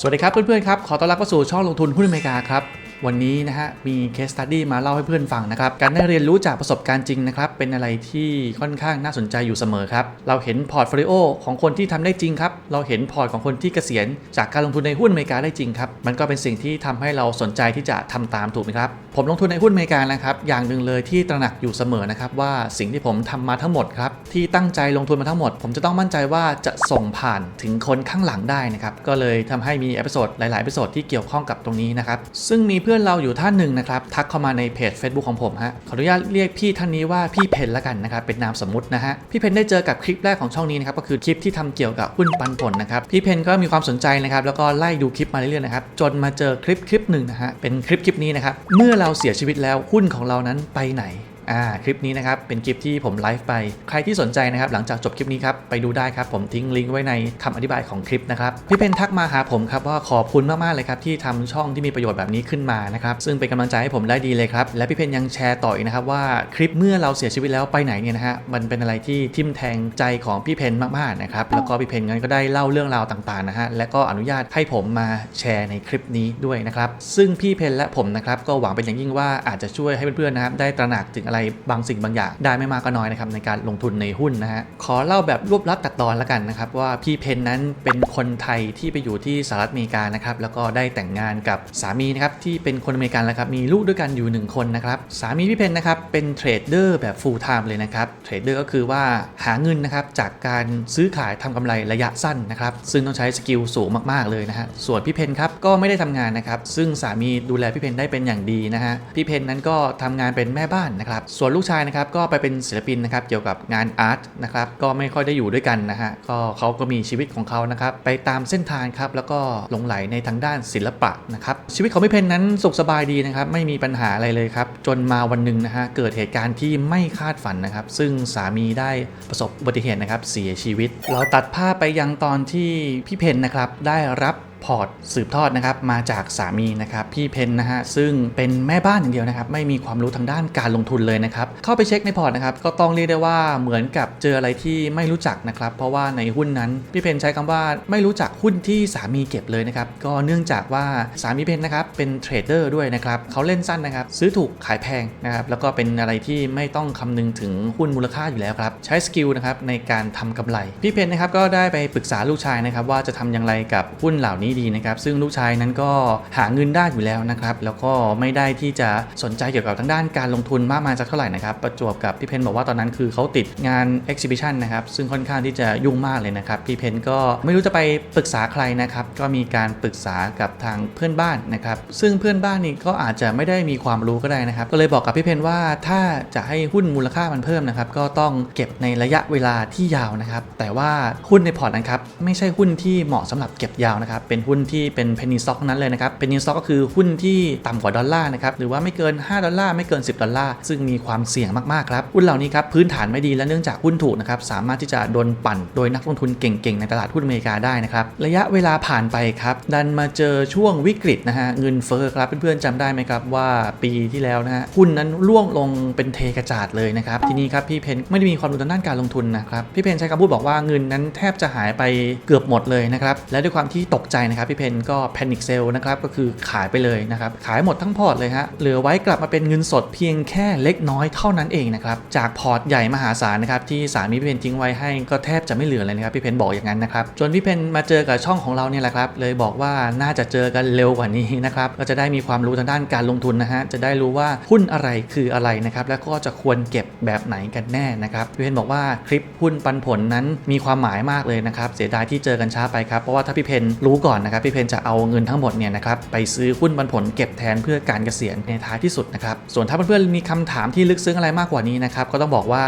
สวัสดีครับเพื่อนๆครับ ขอต้อนรับเข้าสู่ช่องลงทุนหุ้นอเมริกาครับ วันนี้นะฮะมี case study มาเล่าให้เพื่อนฟังนะครับ การได้เรียนรู้จากประสบการณ์จริงนะครับ เป็นอะไรที่ค่อนข้างน่าสนใจอยู่เสมอครับ เราเห็นพอร์ตโฟลิโอของคนที่ทำได้จริงครับ เราเห็นพอร์ตของคนที่เกษียณ จากการลงทุนในหุ้นอเมริกาได้จริงครับ มันก็เป็นสิ่งที่ทำให้เราสนใจที่จะทำตามถูกไหมครับ ผมลงทุนในหุ้นอเมริกานะครับ อย่างหนึ่งเลยที่ตระหนักอยู่เสมอนะครับว่าสิ่งที่ผมทำมาทั้งหมดครับที่ตั้งใจลงทุนมาทั้งหมด ผมจะต้องมั่นใจว่าจะส่งผ่านถึงคนข้างหลังได้นะครับก็เลยทำให้มีเอพิโซดหลายๆเอพิโซดที่เกี่ยวข้องกับตรงนี้นะครับซึ่งมีพื่อนเราอยู่ท่านหนึ่งนะครับทักเข้ามาในเพจ Facebook ของผมฮะขออนุญาตเรียกพี่ท่านนี้ว่าพี่เพนละกันนะครับเป็นนามสมมตินะฮะพี่เพนได้เจอกับคลิปแรกของช่องนี้นะครับก็คือคลิปที่ทำเกี่ยวกับหุ้นปันผลนะครับพี่เพนก็มีความสนใจนะครับแล้วก็ไล่ดูคลิปมาเรื่อยๆนะครับจนมาเจอคลิปคลิปหนึ่งนะฮะเป็นคลิปคลิปนี้นะครับเมื่อเราเสียชีวิตแล้วหุ้นของเรานั้นไปไหน อ่าคลิปนี้นะครับเป็นคลิปที่ผมไลฟ์ไป ใครที่สนใจนะครับหลังจากจบคลิปนี้ครับไปดูได้ครับผมทิ้งลิงก์ไว้ในคำอธิบายของคลิปนะครับพี่เพนทักมาหาผมครับว่าขอบคุณมากๆเลยครับที่ทำช่องที่มีประโยชน์แบบนี้ขึ้นมานะครับซึ่งเป็นกำลังใจให้ผมได้ดีเลยครับและพี่เพนยังแชร์ต่ออีกนะครับว่าคลิปเมื่อเราเสียชีวิตแล้วไปไหนเนี่ยนะฮะมันเป็นอะไรที่ทิมแทงใจของพี่เพนมากๆนะครับแล้วก็พี่เพนงั้นก็ได้เล่าเรื่องราวต่างๆนะฮะและก็อนุญาตให้ผมมาแชร์ในคลิปนี้ด้วยนะครับซึ่งพี่เพนและผมนะครับก็หวังเป็นอย่างยิ่งว่าอาจจะช่วยให้เพื่อนๆนะครับได้ตระหนักถึงอะไรบางสิ่งบางอย่างได้ไม่มากก็น้อยนะครับในการลงทุนในหุ้นนะฮะขอเล่าแบบรวบลัดตัดตอนแล้วกันนะครับว่าพี่เพนนั้นเป็นคนไทยที่ไปอยู่ที่สหรัฐอเมริกานะครับแล้วก็ได้แต่งงานกับสามีนะครับที่เป็นคนอเมริกันแล้วครับมีลูกด้วยกันอยู่หนึ่งคนนะครับสามีพี่เพนนะครับเป็นเทรดเดอร์แบบ full time เลยนะครับเทรดเดอร์ก็คือว่าหาเงินนะครับจากการซื้อขายทำกำไรระยะสั้นนะครับซึ่งต้องใช้สกิลสูงมากๆเลยนะฮะส่วนพี่เพนครับก็ไม่ได้ทำงานนะครับซึ่งสามีดูแลพี่เพนได้เป็นอย่างดีนะฮะพี่เพนนั้นก็ทำงานเป็นแม่บ้านนะครับส่วนลูกชายนะครับก็ไปเป็นศิลปินนะครับเกี่ยวกับงานอาร์ตนะครับก็ไม่ค่อยได้อยู่ด้วยกันนะฮะก็เขาก็มีชีวิตของเขานะครับไปตามเส้นทางครับแล้วก็หลงไหลในทางด้านศิลปะนะครับชีวิตของพี่เพนนั้นสุขสบายดีนะครับไม่มีปัญหาอะไรเลยครับจนมาวันหนึ่งนะฮะเกิดเหตุการณ์ที่ไม่คาดฝันนะครับซึ่งสามีได้ประสบอุบัติเหตุนะครับเสียชีวิต เราตัดภาพไปยังตอนที่พี่เพนนะครับได้รับ พอร์ตสืบทอดนะครับมาจากสามีนะครับพี่เพนนะฮะซึ่งเป็นแม่บ้านอย่างเดียวนะครับไม่มีความรู้ทางด้านการลงทุนเลยนะครับเข้าไปเช็คในพอร์ตนะครับก็ต้องเรียกได้ว่าเหมือนกับเจออะไรที่ไม่รู้จักนะครับเพราะว่าในหุ้นนั้นพี่เพนใช้คำว่าไม่รู้จักหุ้นที่สามีเก็บเลยนะครับก็เนื่องจากว่าสามีเพนนะครับเป็นเทรดเดอร์ด้วยนะครับเขาเล่นสั้นนะครับซื้อถูกขายแพงนะครับแล้วก็เป็นอะไรที่ไม่ต้องคำนึงถึงหุ้นมูลค่าอยู่แล้วครับใช้สกิลนะครับในการทำกำไรพี่เพนนะครับก็ได้ไปปรึกษาลูกชายนะครับว่าจะทำอย่างไรกับหุ้นเหล่านี้ดีนะครับ ซึ่งลูกชายนั้นก็หาเงินได้อยู่แล้วนะครับ แล้วก็ไม่ได้ที่จะสนใจเกี่ยวกับทางด้านการลงทุนมากมายสักเท่าไหร่นะครับ ประจวบกับพี่เพนบอกว่าตอนนั้นคือเขาติดงาน exhibition นะครับ ซึ่งค่อนข้างที่จะยุ่งมากเลยนะครับ พี่เพนก็ไม่รู้จะไปปรึกษาใครนะครับ ก็มีการปรึกษากับทางเพื่อนบ้านนะครับ ซึ่งเพื่อนบ้านนี่ก็อาจจะไม่ได้มีความรู้ก็ได้นะครับ ก็เลยบอกกับพี่เพนว่าถ้าจะให้หุ้นมูลค่ามันเพิ่มนะครับก็ต้องเก็บในระยะเวลาที่ยาวนะครับ แต่ว่าหุ้นในพอร์ตนะครับไม่ใช่หุ้นที่เหมาะสำหรับเก็บยาวนะครับเป็นหุ้นที่เป็นเพนนีสต็อกนั้นเลยนะครับเพนนีสต็อกก็คือหุ้นที่ต่ำกว่าดอลลาร์นะครับหรือว่าไม่เกิน 5 ดอลลาร์ไม่เกิน 10 ดอลลาร์ซึ่งมีความเสี่ยงมากๆครับหุ้นเหล่านี้ครับพื้นฐานไม่ดีและเนื่องจากหุ้นถูกนะครับสามารถที่จะโดนปั่นโดยนักลงทุนเก่งๆในตลาดหุ้นอเมริกาได้นะครับระยะเวลาผ่านไปครับดันมาเจอช่วงวิกฤตนะฮะเงินเฟ้อครับเพื่อนๆจำได้ไหมครับว่าปีที่แล้วนะฮะหุ้นนั้นร่วงลงเป็นเทกระจาดเลยนะครับทีนี้ครับพี่เพนไม่ได้มีความรู้ทางด้านการลงทุนนะครับพี่เพนใช้คำพูดบอกว่าเงินนั้นแทบจะหายไปเกือบหมดเลยนะครับและด้วยความที่ตกใจนะครับพี่เพนก็แพนิคเซลนะครับก็คือขายไปเลยนะครับขายหมดทั้งพอร์ตเลยฮะเหลือไว้กลับมาเป็นเงินสดเพียงแค่เล็กน้อยเท่านั้นเองนะครับจากพอร์ตใหญ่มหาศาลนะครับที่สามีพี่เพนทิ้งไว้ให้ก็แทบจะไม่เหลือเลยนะครับพี่เพนบอกอย่างนั้นนะครับจนพี่เพนมาเจอกับช่องของเราเนี่ยแหละครับเลยบอกว่าน่าจะเจอกันเร็วกว่านี้นะครับก็จะได้มีความรู้ทางด้านการลงทุนนะฮะจะได้รู้ว่าหุ้นอะไรคืออะไรนะครับแล้วก็จะควรเก็บแบบไหนกันแน่นะครับพี่เพนบอกว่าคลิปหุ้นปันผลนั้นมีความหมายมากเลยนะครับเสียดายที่เจอกันช้าไปครับเพราะว่าถ้าพี่เพนรู้ก่อนนะครับพี่เพนจะเอาเงินทั้งหมดเนี่ยนะครับไปซื้อหุ้นปันผลเก็บแทนเพื่อการเกษียณในท้ายที่สุดนะครับส่วนถ้าเพื่อนๆมีคำถามที่ลึกซึ้งอะไรมากกว่านี้นะครับก็ต้องบอกว่า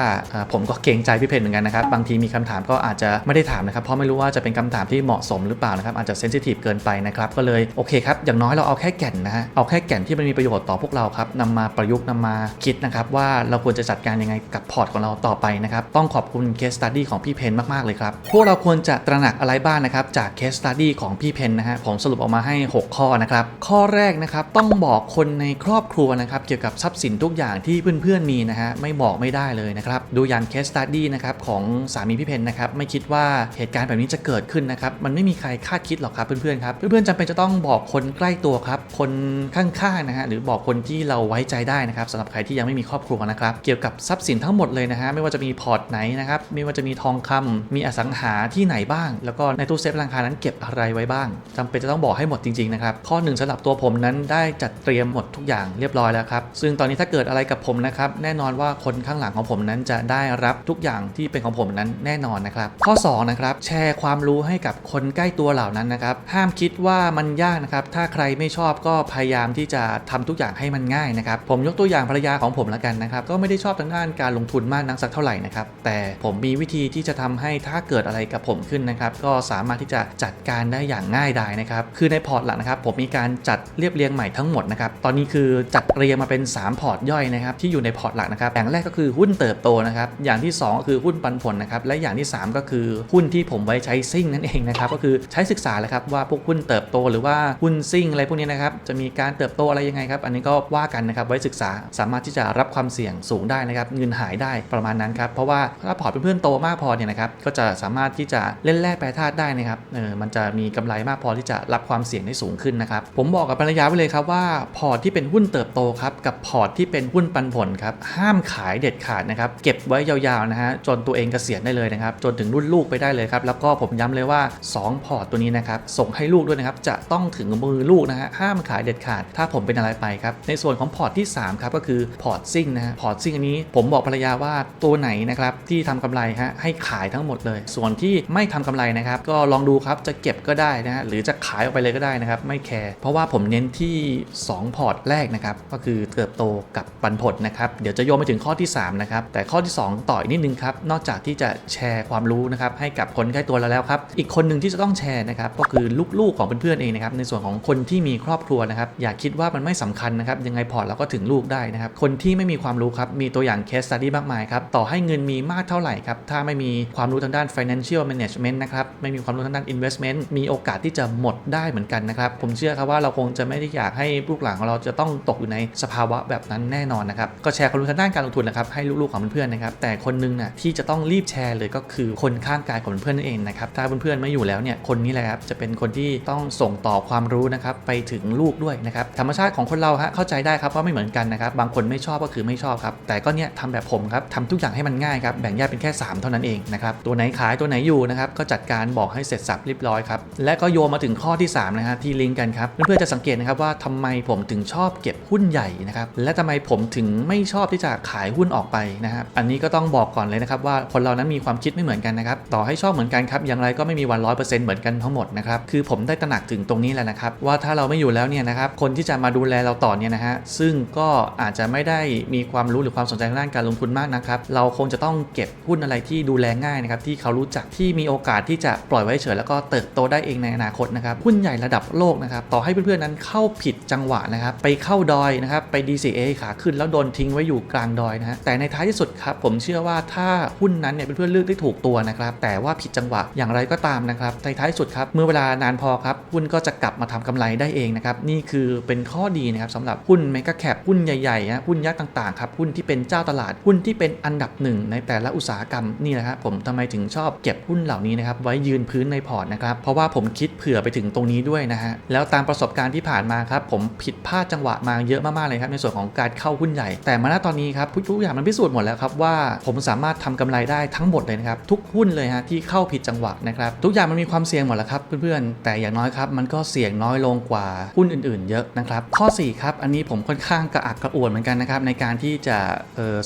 ผมก็เกรงใจพี่เพนเหมือนกันนะครับบางทีมีคำถามก็อาจจะไม่ได้ถามนะครับเพราะไม่รู้ว่าจะเป็นคำถามที่เหมาะสมหรือเปล่านะครับอาจจะเซนซิทีฟเกินไปนะครับก็เลยโอเคครับอย่างน้อยเราเอาแค่แก่นนะฮะเอาแค่แก่นที่มันมีประโยชน์ต่อพวกเราครับนำมาประยุกต์นำมาคิดนะครับว่าเราควรจะจัดการยังไงกับพอร์ตของเราต่อไปนะครับต้องขอบคุณเคสตัดดี้ของพี่เพนมากๆเลยครับพวกเราควรจะตระหนักอะไรบ้างนะครับจากเคสตัดดี้ของพี่เพพนนะฮะผมสรุปออกมาให้ 6 ข้อนะครับ ข้อแรกนะครับต้องบอกคนในครอบครัวนะครับเกี่ยวกับทรัพย์สินทุกอย่างที่เพื่อนๆมีนะฮะไม่บอกไม่ได้เลยนะครับดูอย่างเคสตัดดี้นะครับของสามีพี่เพนนะครับไม่คิดว่าเหตุการณ์แบบนี้จะเกิดขึ้นนะครับมันไม่มีใครคาดคิดหรอกครับเพื่อนๆครับเพื่อนๆจำเป็นจะต้องบอกคนใกล้ตัวครับคนข้างๆนะฮะหรือบอกคนที่เราไว้ใจได้นะครับสำหรับใครที่ยังไม่มีครอบครัวนะครับเกี่ยวกับทรัพย์สินทั้งหมดเลยนะฮะไม่ว่าจะมีพอร์ตไหนนะครับไม่ว่าจะมีทองคำมีอสังหาที่ไหนบ้าง แล้วก็ในตู้เซฟธนาคารนั้นเก็บอะไรไว้บ้างจำเป็นจะต้องบอกให้หมดจริงๆนะครับข้อหนึ่งสำหรับตัวผมนั้นได้จัดเตรียมหมดทุกอย่างเรียบร้อยแล้วครับซึ่งตอนนี้ถ้าเกิดอะไรกับผมนะครับแน่นอนว่าคนข้างหลังของผมนั้นจะได้รับทุกอย่างที่เป็นของผมนั้นแน่นอนนะครับข้อสองนะครับแชร์ความรู้ให้กับคนใกล้ตัวเหล่านั้นนะครับห้ามคิดว่ามันยากนะครับถ้าใครไม่ชอบก็พยายามที่จะทำทุกอย่างให้มันง่ายนะครับผมยกตัวอย่างภรรยาของผมแล้วกันนะครับก็ไม่ได้ชอบทางด้านการลงทุนมากนักสักเท่าไหร่นะครับแต่ผมมีวิธีที่จะทำให้ถ้าเกิดอะไรกับผมขึ้นนะครับก็สามารถที่จะจัดการได้อย่างง่ายไดายนะครับ คือในพอร์ตหลักนะครับผมมีการจัดเรียบเรียงใหม่ทั้งหมดนะครับ ตอนนี้คือจัดเรียงมาเป็น 3 พอร์ตย่อยนะครับที่อยู่ในพอร์ตหลักนะครับ อย่างแรกก็คือหุ้นเติบโตนะครับ อย่างที่ 2 ก็คือหุ้นปันผลนะครับ และอย่างที่ 3 ก็คือหุ้นที่ผมไว้ใช้ซิ่งนั่นเองนะครับ ก็คือใช้ศึกษาแหละครับว่าพวกหุ้นเติบโตหรือว่าหุ้นซิ่งอะไรพวกนี้นะครับ จะมีการเติบโตอะไรยังไงครับ อันนี้ก็ว่ากันนะครับไว้ศึกษาสามารถที่จะรับความเสี่ยงสูงได้นะครับ เงินหายได้ประมาณนั้นครับ เพราะว่าถ้าพอร์ตเพื่อนๆโตมากพอเนี่ยนะครับ ก็จะสามารถที่จะเล่นแร่แปรธาตุได้นะครับ เออ มันจะมีกำไรมากพอที่จะรับความเสี่ยงได้สูงขึ้นนะครับ ผมบอกกับภรรยาไว้เลยครับว่าพอร์ตที่เป็นหุ้นเติบโตครับกับพอร์ตที่เป็นหุ้นปันผลครับห้ามขายเด็ดขาดนะครับเก็บไว้ยาวๆนะฮะจนตัวเองเกษียณได้เลยนะครับจนถึงรุ่นลูกไปได้เลยครับแล้วก็ผมย้ำเลยว่า 2 พอร์ตตัวนี้นะครับส่งให้ลูกด้วยนะครับจะต้องถึงมือลูกนะฮะห้ามขายเด็ดขาด ถ้าผมเป็นอะไรไปครับในส่วนของพอร์ตที่3ครับก็คือพอร์ตซิ่งนะฮะพอร์ตซิ่งอันนี้ผมบอกภรรยาว่าตัวไหนนะครับที่ทำกำไรฮะให้ขายทั้งหมดเลย ส่วนที่ไม่ทำกำไรนะครับก็ลองดูครับจะเก็บก็ได้นะฮะหรือจะขายออกไปเลยก็ได้นะครับไม่แคร์เพราะว่าผมเน้นที่ 2 พอร์ตแรกนะครับก็คือเติบโตกับปันผลนะครับเดี๋ยวจะโยงไปถึงข้อที่3นะครับแต่ข้อที่ 2 ต่อยนิดนึงครับนอกจากที่จะแชร์ความรู้นะครับให้กับคนใกล้ตัวเราแล้วครับอีกคนหนึ่งที่จะต้องแชร์นะครับก็คือลูกๆของเพื่อนๆเองนะครับในส่วนของคนที่มีครอบครัวนะครับอย่าคิดว่ามันไม่สำคัญนะครับยังไงพอร์ตเราก็ถึงลูกได้นะครับคนที่ไม่มีความรู้ครับมีตัวอย่างเคส study มากมายครับต่อให้เงินมีมากเท่าไหร่ครับถ้าไม่มีความรู้ทางด้าน financial management นะครับไม่มีความรู้ทางด้าน investment มีโอกาสที่จะหมดได้เหมือนกันนะครับ ผมเชื่อครับว่าเราคงจะไม่ได้อยากให้ลูกหลานของเราจะต้องตกอยู่ในสภาวะแบบนั้นแน่นอนนะครับ ก็แชร์ความรู้ทางด้านการลงทุนนะครับให้ลูกๆของเพื่อนๆนะครับ แต่คนหนึงน่ะที่จะต้องรีบแชร์เลยก็คือคนข้างกายของเพื่อนนั่นเองนะครับ ถ้าเพื่อนๆไม่อยู่แล้วเนี่ย คนนี้แหละครับจะเป็นคนที่ต้องส่งต่อความรู้นะครับไปถึงลูกด้วยนะครับ ธรรมชาติของคนเราฮะเข้าใจได้ครับว่าไม่เหมือนกันนะครับ บางคนไม่ชอบก็คือไม่ชอบครับ แต่ก็เนี่ยทำแบบผมครับทำทุกอย่างให้มันง่ายครับ แบ่งแยกเป็นแค่ 3 เท่านั้นเองนะครับ ตัวไหนขายตัวไหนอยู่นะครับ ก็จัดการบอกให้เสร็จสับเรียบร้อยครับ และก็โยมาถึงข้อที่3นะฮะที่ลิงก์กันครับเพื่อนๆจะสังเกตนะครับว่าทำไมผมถึงชอบเก็บหุ้นใหญ่นะครับและทำไมผมถึงไม่ชอบที่จะขายหุ้นออกไปนะครับอันนี้ก็ต้องบอกก่อนเลยนะครับว่าคนเรานั้นมีความคิดไม่เหมือนกันนะครับต่อให้ชอบเหมือนกันครับอย่างไรก็ไม่มีวันร้อยเปอร์เซ็นต์เหมือนกันทั้งหมดนะครับคือผมได้ตระหนักถึงตรงนี้แหละนะครับว่าถ้าเราไม่อยู่แล้วเนี่ยนะครับคนที่จะมาดูแลเราต่อเนี่ยนะฮะซึ่งก็อาจจะไม่ได้มีความรู้หรือความสนใจทางด้านการลงทุนมากนะครับเราคงจะต้องเก็บหุ้นอะไรที่ดูแลง่ายนะครับที่เขารู้จักที่มีโอกาสที่จะปล่อยไว้เฉยแล้วก็เติบโตได้เองในอนาคตนะครับหุ้นใหญ่ระดับโลกนะครับต่อให้เพื่อนๆนั้นเข้าผิดจังหวะนะครับไปเข้าดอยนะครับไป DCA ขาขึ้นแล้วโดนทิ้งไว้อยู่กลางดอยนะฮะแต่ในท้ายที่สุดครับผมเชื่อว่าถ้าหุ้นนั้นเนี่ยเพื่อนๆเลือกได้ถูกตัวนะครับแต่ว่าผิดจังหวะอย่างไรก็ตามนะครับในท้ายสุดครับเมื่อเวลานานพอครับหุ้นก็จะกลับมาทำกำไรได้เองนะครับนี่คือเป็นข้อดีนะครับสำหรับหุ้นเมกะแคปหุ้นใหญ่ๆนะหุ้นยักษ์ต่างๆครับหุ้นที่เป็นเจ้าตลาดหุ้นที่เป็นอันดับหนึ่งในแต่ละอุตสาหกรรมนี่นะครับผมทำไมถึงชอบเก็บหุ้นเหล่านี้นะครับไว้ยืนพื้นในพอร์ตนะครับเพราะว่าผมคิดเผื่อไปถึงตรงนี้ด้วยนะฮะ แล้วตามประสบการณ์ที่ผ่านมาครับ ผมผิดพลาดจังหวะมาเยอะมากๆเลยครับ ในส่วนของการเข้าหุ้นใหญ่ แต่มาณตอนนี้ครับทุกอย่างมันพิสูจน์หมดแล้วครับว่าผมสามารถทำกำไรได้ทั้งหมดเลยนะครับ ทุกหุ้นเลยฮะที่เข้าผิดจังหวะนะครับทุกอย่างมันมีความเสี่ยงหมดแล้วครับเพื่อนๆแต่อย่างน้อยครับมันก็เสี่ยงน้อยลงกว่าหุ้นอื่นๆ เยอะนะครับข้อ4ครับอันนี้ผมค่อนข้างกระอักกระอ่วนเหมือนกันนะครับในการที่จะ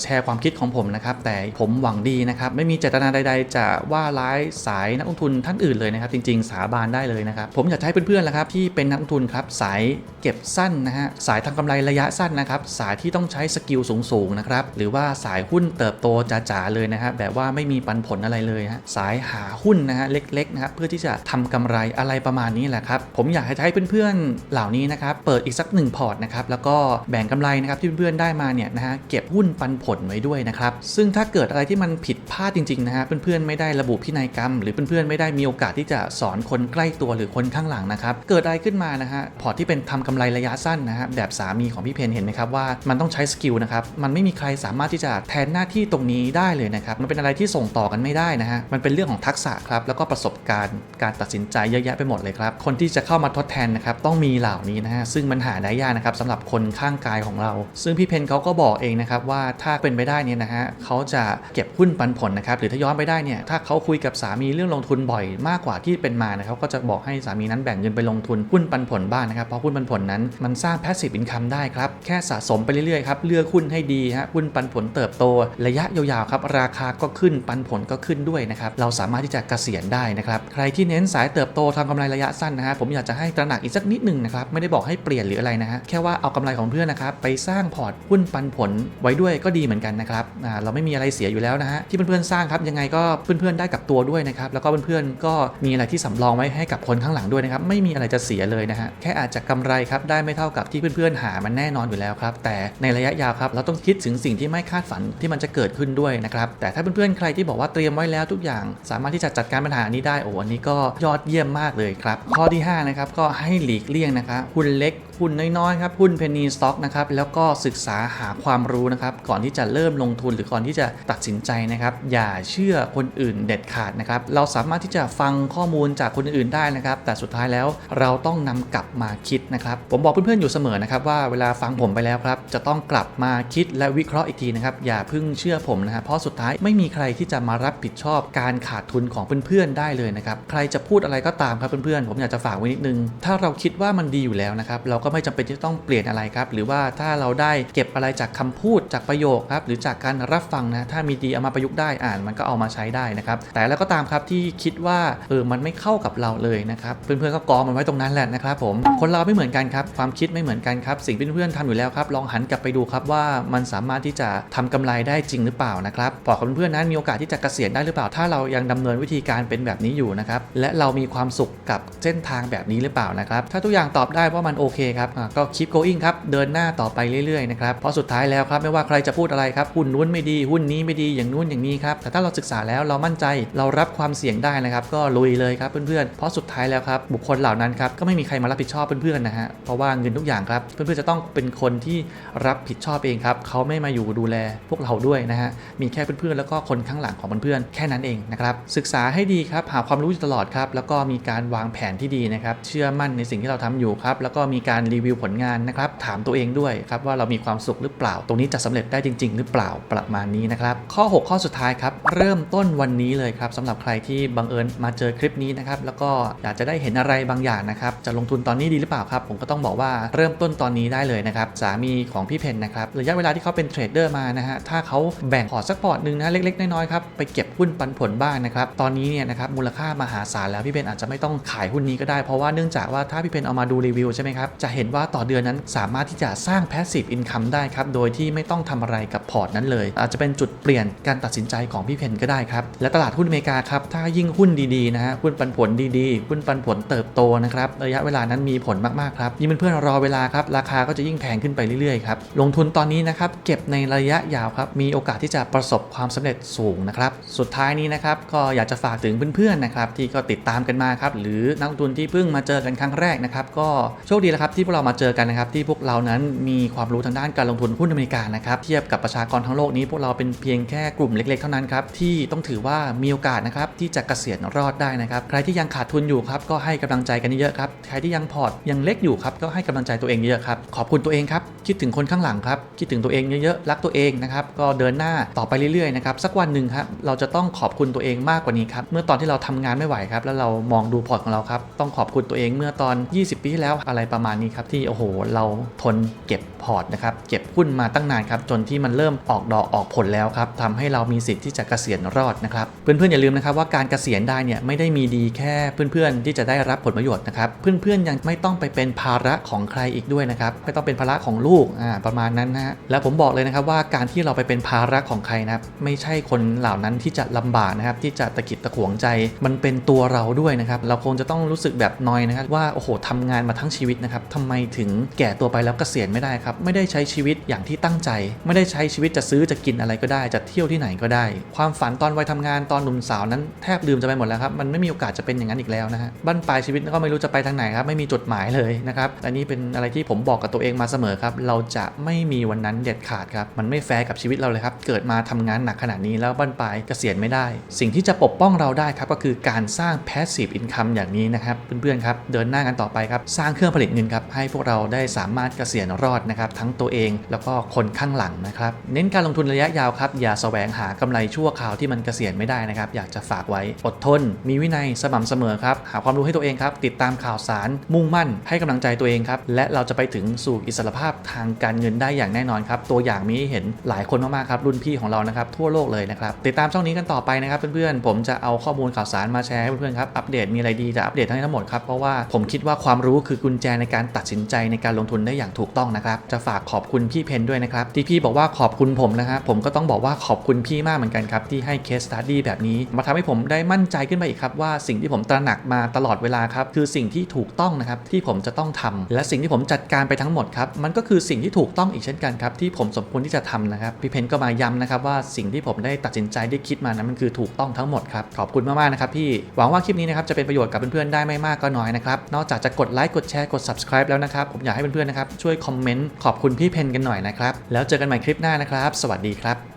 แชร์ความคิดของผมนะครับแต่ผมหวังดีนะครับไม่มีเจตนาใด ๆ จะว่าร้ายสายนักลงทุนท่านอื่นเลยนะครับจริง ๆ สาบานได้เลยนะครับ ผมอยากให้เพื่อนๆละครับที่เป็นนักลงทุนครับสายเก็บสั้นนะฮะสายทำกำไรระยะสั้นนะครับสายที่ต้องใช้สกิลสูงๆนะครับหรือว่าสายหุ้นเติบโตจ๋าๆเลยนะครับแบบว่าไม่มีปันผลอะไรเลยฮะสายหาหุ้นนะฮะเล็กๆนะครับเพื่อที่จะทำกำไรอะไรประมาณนี้แหละครับผมอยากให้เพื่อนๆเหล่านี้นะครับเปิดอีกสักหนึ่งพอร์ตนะครับแล้วก็แบ่งกำไรนะครับที่เพื่อนๆได้มาเนี่ยนะฮะเก็บหุ้นปันผลไว้ด้วยนะครับซึ่งถ้าเกิดอะไรที่มันผิดพลาดจริงๆนะฮะเพื่อนๆไม่ได้ระบุพินัยกรรม หรือเพื่อนๆไม่ได้มีโอกาสที่จะสอนคนใกล้ตัวตัวหรือคนข้างหลังนะครับเกิดอะไรขึ้นมานะฮะพอร์ตที่เป็นทำกำไรระยะสั้นนะฮะแบบสามีของพี่เพนเห็นไหมครับว่ามันต้องใช้สกิลนะครับมันไม่มีใครสามารถที่จะแทนหน้าที่ตรงนี้ได้เลยนะครับมันเป็นอะไรที่ส่งต่อกันไม่ได้นะฮะมันเป็นเรื่องของทักษะครับแล้วก็ประสบการณ์การตัดสินใจเยอะแยะไปหมดเลยครับคนที่จะเข้ามาทดแทนนะครับต้องมีเหล่านี้นะฮะซึ่งมันหาได้ยากนะครับสำหรับคนข้างกายของเรา ซึ่งพี่เพนเขาก็บอกเองนะครับว่าถ้าเป็นไปได้เนี่ยนะฮะเขาจะเก็บหุ้นปันผลนะครับหรือถ้าย้อนไปได้เนี่ยถ้าเขาคุยกับสามีเรื่องลงทุนบ่อยมากกว่าที่เป็นมานะครับก็จะบอกให้สามีนั้นแบ่งเงินไปลงทุนหุ้นปันผลบ้างนะครับ เพราะหุ้นปันผลนั้นมันสร้าง passive income ได้ครับ แค่สะสมไปเรื่อยๆครับ เลือกหุ้นให้ดีฮะ หุ้นปันผลเติบโต ระยะยาวๆครับ ราคาก็ขึ้น ปันผลก็ขึ้นด้วยนะครับ เราสามารถที่จะเกษียณได้นะครับ ใครที่เน้นสายเติบโตทำกำไรระยะสั้นนะฮะ ผมอยากจะให้ตระหนักอีกสักนิดหนึ่งนะครับ ไม่ได้บอกให้เปลี่ยนหรืออะไรนะฮะ แค่ว่าเอากำไรของเพื่อนนะครับไปสร้างพอร์ตหุ้นปันผลไว้ด้วยก็ดีเหมือนกันนะครับอ่าเราไม่มีอะไรเสียอยู่แล้วนะฮะที่เพื่อนๆสร้างครับยังไงก็เพื่อนๆได้กับตัวด้วยนะครับแล้วก็เพื่อนๆก็มีอะไรที่สำรองไว้ให้กับคนข้างหลังด้วยนะครับ ไม่มีอะไรจะเสียเลยนะฮะ แค่อาจจะกำไรครับ ได้ไม่เท่ากับที่เพื่อนๆหามันแน่นอนอยู่แล้วครับ แต่ในระยะยาวครับ เราต้องคิดถึงสิ่งที่ไม่คาดฝันที่มันจะเกิดขึ้นด้วยนะครับ แต่ถ้าเพื่อนๆใครที่บอกว่าเตรียมไว้แล้วทุกอย่าง สามารถที่จะจัดการปัญหานี้ได้โอ้อันนี้ก็ยอดเยี่ยมมากเลยครับ ข้อที่ห้านะครับก็ให้หลีกเลี่ยงนะครับหุ้นเล็กหุ้นน้อยๆครับหุ้นเพนนีสต็อกนะครับแล้วก็ศึกษาหาความรู้นะครับก่อนที่จะเริ่มลงทุนหรือก่อนที่จะตัดสินใจนะครับอย่าเชื่อคนอื่นเด็ดขาดนะครับเราสามารถที่จะฟังข้อมูลจากคนอื่นได้นะครับ แต่สุดท้ายแล้วเราต้องนำกลับมาคิดนะครับ ผมบอกเพื่อนๆอยู่เสมอนะครับว่าเวลาฟังผมไปแล้วครับ จะต้องกลับมาคิดและวิเคราะห์อีกทีนะครับ อย่าเพิ่งเชื่อผมนะฮะเพราะสุดท้ายไม่มีใครที่จะมารับผิดชอบการขาดทุนของเพื่อนๆได้เลยนะครับ ใครจะพูดอะไรก็ตามครับเพื่อนๆ ผมอยากจะฝากไว้นิดนึง ถ้าเราคิดว่ามันดีอยู่แล้วนะครับ เราก็ไม่จำเป็นที่ต้องเปลี่ยนอะไรครับ หรือว่าถ้าเราได้เก็บอะไรจากคำพูดจากประโยคครับ หรือจากการรับฟังนะ ถ้ามีดีเอามาประยุกต์ได้อ่านมันก็เอามาใช้ได้นะครับ แต่แล้วก็ตามครับที่คิดว่าเออ มันไม่เข้ากับเราเลยนะครับเพื่อนๆก็กองมันไว้ตรงนั้นแหละนะครับผมคนเราไม่เหมือนกันครับความคิดไม่เหมือนกันครับสิ่งที่เพื่อนๆทำอยู่แล้วครับลองหันกลับไปดูครับว่ามันสามารถที่จะทำกำไรได้จริงหรือเปล่านะครับบอเพื่อนๆนั้นมีโอกาสที่จะเกษียณได้หรือเปล่า ถ้าเรายังดำเนินวิธีการเป็นแบบนี้อยู่นะครับและเรามีความสุขกับเส้นทางแบบนี้หรือเปล่านะครับถ้าทุกอย่างตอบได้ว่ามันโอเคครับก็ keep going ครับเดินหน้าต่อไปเรื่อยๆนะครับเพราะสุดท้ายแล้วครับไม่ว่าใครจะพูดอะไรครับหุ้นนู้นไม่ดีหุ้นนี้ไม่ดีอย่างนู้นอย่างนี้ครับแต่ถ้าเราศึกษาแล้วเรามั่นใจเรารับความเสี่ยงได้นะครับก็ลุยเลยครับเพื่อนๆเพราะสุดท้ายแล้วครับบุคคลเหล่านั้นครับก็ไม่มีใครมารับผิดชอบเพื่อนๆนะฮะเพราะว่าเงินทุกอย่างครับเพื่อนๆจะต้องเป็นคนที่รับผิดชอบเองครับเขาไม่มาอยู่ดูแลพวกเราด้วยนะฮะมีแค่เพื่อนๆแล้วก็คนข้างหลังของเพื่อนๆแค่นั้นเองนะครับศึกษาให้ดีครับหาความรู้อยู่ตลอดครับแล้วก็มีการวางแผนที่ดีนะครับเชื่อมั่นในสิ่งที่เราทำอยู่ครับแล้วก็มีการรีวิวผลงานนะครับถามตัวเองด้วยครับว่าเรามีความสุขหรือเปล่า ตรงนี้จะสำเร็จได้จริง ๆ หรือเปล่าประมาณนี้นะครับข้อ 6 ข้อสุดท้ายครับเริ่มต้นวันนี้เลยครับสำหรับใครที่บังเอิญมาเจอคลิปนี้นะครับแล้วก็อยากจะได้เห็นอะไรบางอย่างนะครับจะลงทุนตอนนี้ดีหรือเปล่าครับ ผมก็ต้องบอกว่าเริ่มต้นตอนนี้ได้เลยนะครับสามีของพี่เพนนะครับระยะเวลาที่เขาเป็นเทรดเดอร์มานะฮะถ้าเขาแบ่งพอร์ตสักพอร์ตหนึ่งนะเล็กๆน้อยๆครับไปเก็บหุ้นปันผลบ้างนะครับตอนนี้เนี่ยนะครับมูลค่ามหาศาลแล้วพี่เพนอาจจะไม่ต้องขายหุ้นนี้ก็ได้เพราะว่าเนื่องจากว่าถ้าพี่เพนเอามาดูรีวิวใช่ไหมครับจะเห็นว่าต่อเดือนนั้นสามารถที่จะสร้าง passive income ได้ครับโดยที่ไม่ต้องทำอะไรกับพอร์ตนั้นเลย อาจจะเป็นจุดเปลี่ยนการตัดสินใจของพี่เพนก็ได้ครับและตลาดหุ้นอเมริกาครับถ้ายิ่งหุ้นดีๆนะฮะหุ้นปันผลดีๆหุ้นปันผลเติบโตนะครับระยะเวลานั้นมีผลมากๆครับยิ่งเพื่อนๆรอเวลาครับราคาก็จะยิ่งแพงขึ้นไปเรื่อยๆครับลงทุนตอนนี้นะครับเก็บในระยะยาวครับมีโอกาสที่จะประสบความสำเร็จสูงนะครับสุดท้ายนี้นะครับก็อยากจะฝากถึงเพื่อนๆนะครับที่ก็ติดตามกันมาครับหรือนักลงทุนที่เพิ่งมาเจอกันครั้งแรกนะครับก็โชคดีแล้วครับที่พวกเรามาเจอกันนะครับที่พวกเรานั้นมีความรู้ทางด้านการลงทุนหุ้นอเมริกานะครับเทียบกับประชากรทั้งโลกนี้พวกเราเป็นเพียงแค่กลุ่มเล็ก ๆ เท่านั้นครับที่ต้องถือว่ามีโอกาสนะครับที่จะเกษียณรอดได้นะครับใครที่ยังขาดทุนอยู่ครับก็ให้กำลังใจกันเยอะๆครับใครที่ยังพอร์ตยังเล็กอยู่ครับก็ให้กำลังใจตัวเองเยอะๆครับขอบคุณตัวเองครับคิดถึงคนข้างหลังครับคิดถึงตัวเองเยอะๆรักตัวเองนะครับก็เดินหน้าต่อไปเรื่อยๆนะครับสักวันหนึ่งครับเราจะต้องขอบคุณตัวเองมากกว่านี้ครับเมื่อตอนที่เราทำงานไม่ไหวครับแล้วเรามองดูพอร์ตของเราครับต้องขอบคุณตัวเองเมื่อตอน 20 ปีที่แล้วอะไรประมาณนี้ครับที่โอ้โห เราทนเก็บพอร์ตนะครับเก็บหุ้นมาตั้งนานครับจนที่มันเริ่มออกดอกออกผลแล้วครับทำให้เรามีสิทธิ์ที่จะเกษียณรอดนะครับเพื่อนๆอย่าลืมนะครับว่าการเกษียณได้เนี่ยไม่ได้มีดีแค่เพื่อนๆที่จะได้รับผลประโยชน์นะครับ เพื่อนๆยังไม่ต้องไปเป็นภาระของใครอีกด้วยนะครับไม่ต้องเป็นภาระของลูกอ่าประมาณนั้นนะฮะแล้วผมบอกเลยนะครับว่าการที่เราไปเป็นภาระของใครนะครับไม่ใช่คนเหล่านั้นที่จะลำบากนะครับที่จะตะกิดตะขวงใจ มันเป็นตัวเราด้วยนะครับเราคงจะต้องรู้สึกแบบนอยนะครับว่าโอ้โหทำงานมาทั้งชีวิตนะครับทำไมถึงแก่ตัวไปแล้วเกษียณไม่ได้ครับไม่ได้ใช้ชีวิตอย่างที่ตั้งใจ ไม่ได้ใช้ชีวิตจะซื้อจะกินอะไรก็ได้ จะเที่ยวที่ไหนก็ได้ ความฝันตอนวัยทำงานตอนหนุ่มสาวนั้นแทบลืมจะไปหมดแล้วครับมันไม่มีโอกาสจะเป็นอย่างนั้นอีกแล้วแล้วนะฮะบั้นปลายชีวิตก็ไม่รู้จะไปทางไหนครับไม่มีจุดหมายเลยนะครับอันนี้เป็นอะไรที่ผมบอกกับตัวเองมาเสมอครับเราจะไม่มีวันนั้นเด็ดขาดครับมันไม่แฟร์กับชีวิตเราเลยครับเกิดมาทำงานหนักขนาดนี้แล้วบั้นปลายเกษียณไม่ได้ สิ่งที่จะปกป้องเราได้ครับก็คือการสร้าง passive income อย่างนี้นะครับเพื่อนๆครับเดินหน้ากันต่อไปครับสร้างเครื่องผลิตเงินครับให้พวกเราได้สามารถเกษียณรอดนะครับทั้งตัวเองแล้วก็คนข้างหลังนะครับเน้นการลงทุนระยะยาวครับอย่าแสวงหากำไรชั่วคราวที่มันเกษียณไม่ได้นะครับอยากจะฝากไว้อดทน มีวินัยสม่ำเสมอครับหาความรู้ให้ตัวเองครับ ติดตามข่าวสาร มุ่งมั่น ให้กำลังใจตัวเองครับ และเราจะไปถึงสู่อิสรภาพทางการเงินได้อย่างแน่นอนครับ ตัวอย่างมีให้เห็นหลายคนมากๆครับ รุ่นพี่ของเรานะครับ ทั่วโลกเลยนะครับ ติดตามช่องนี้กันต่อไปนะครับเพื่อนๆ ผมจะเอาข้อมูลข่าวสารมาแชร์ให้เพื่อนๆครับ อัปเดตมีอะไรดีจะอัปเดตทั้งหมดครับ เพราะว่าผมคิดว่าความรู้คือกุญแจในการตัดสินใจในการลงทุนได้อย่างถูกต้องนะครับ จะฝากขอบคุณพี่เพนด้วยนะครับที่พี่บอกว่าขอบคุณผมนะครับผมก็ต้องบอกว่าขอบคุณพี่มากเหมือนกันครับที่ให้เคสตัดดี้แบบนี้ มาทำให้ผมได้มั่นใจขึ้นมาอีกครับว่าสิ่งที่ผมตระหนักมาตลอดเวลาครับคือสิ่งที่ถูกต้องนะครับที่ผมจะต้องทำและสิ่งที่ผมจัดการไปทั้งหมดครับมันก็คือสิ่งที่ถูกต้องอีกเช่นกันครับที่ผมสมควรที่จะทำนะครับพี่เพนก็มาย้ำนะครับว่าสิ่งที่ผมได้ตัดสินใจได้คิดมานั้นมันคือถูกต้องทั้งหมดครับขอบคุณมากๆนะครับพี่หวังว่าคลิปนี้นะครับจะเป็นประโยชน์กับเพื่อนๆได้ไม่มากก็น้อยนะครับนอกจากจะกดไลค์กดแชร์กด subscribe แล้วนะครับผมอยากให้เพื่อนๆนะครับช่วยคอมเมนต์ขอบคุณพี่เพนกันหน่อยนะครับแล้วเจอกันใหม่คลิปหน้านะครับ สวัสดีครับ